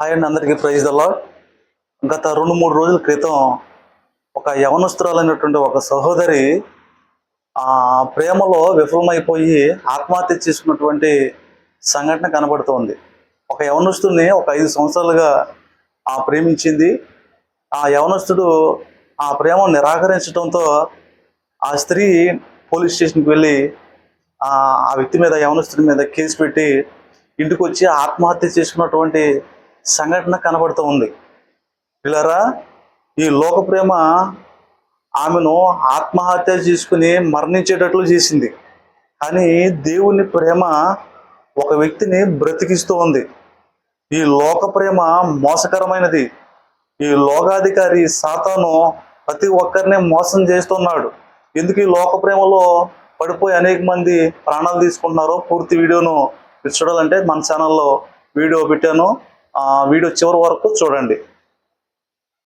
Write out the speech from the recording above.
Hi అండి అందరికీ praise అలా గత రెండు మూడు రోజుల క్రితం ఒక యవనస్తురాలైనటువంటి ఒక సహోదరి ఆ ప్రేమలో విఫలమైపోయి ఆత్మహత్య చేసుకున్నటువంటి సంఘటన కనబడుతోంది. ఒక యవనస్తుడిని ఒక ఐదు సంవత్సరాలుగా ఆ ప్రేమించింది. ఆ యవనస్తుడు ఆ ప్రేమ నిరాకరించడంతో ఆ స్త్రీ పోలీస్ స్టేషన్కి వెళ్ళి ఆ ఆ వ్యక్తి మీద యవనస్తుడి మీద కేసు పెట్టి ఇంటికి వచ్చి ఆత్మహత్య చేసుకున్నటువంటి సంఘటన కనబడుతూ ఉంది. పిల్లరా ఈ లోక ప్రేమ ఆమెను ఆత్మహత్య చేసుకుని మరణించేటట్లు చేసింది. కానీ దేవుని ప్రేమ ఒక వ్యక్తిని బ్రతికిస్తూ ఉంది. ఈ లోక ప్రేమ మోసకరమైనది. ఈ లోకాధికారి సాతాను ప్రతి ఒక్కరిని మోసం చేస్తున్నాడు. ఎందుకు ఈ లోక ప్రేమలో పడిపోయి అనేక మంది ప్రాణాలు తీసుకుంటున్నారో పూర్తి వీడియోను చూడాలంటే మన ఛానల్లో వీడియో పెట్టాను. వీడియో చివరి వరకు చూడండి.